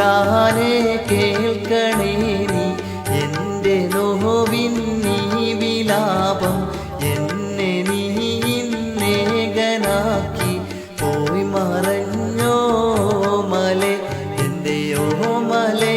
തമ്പുരാനെ കേൾക്കണേ നീ. എന്റെ നോവിൻ നീ വിലാപം എന്നെ നീ ഇന്നേകനാക്കി പോയി മറഞ്ഞോ മലെ എന്റെയോ മലേ.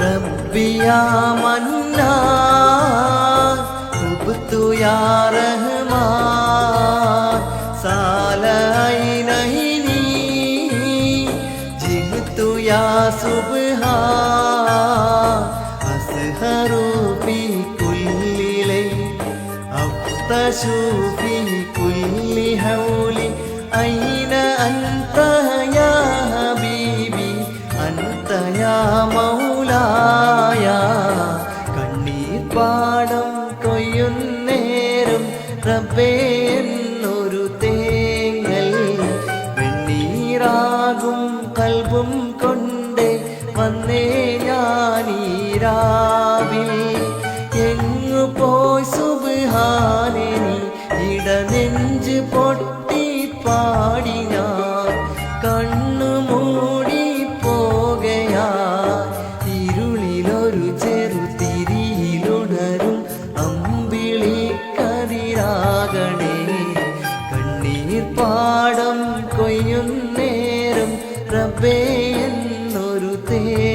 റബ്ബിയാ മന്നാ ഉബ്തുയാ യാ സുബഹ അസ്ഹറൂഫി കുല്ലിലെ അഫ്തശൂഫി കുല്ലി ഹൗലി അയിന അൻത യാ ഹബീബി അൻത യാ മൗലായ കണ്ണീർ പാടം റബ്ബേ വന്നേ ഞാനീരാവിൽ എങ്ങു പോയി സുബാനി ഇടനെഞ്ച് പൊട്ടി പാടി ഞാൻ. കണ്ണു മൂടി പോകയാ. ഇരുളിലൊരു ചെറുതിരിയിലുണരും അമ്പിളി കതിരാകണേ കണ്ണീർ പാടം കൊയ്യുന്നേരം റബ്ബേ थे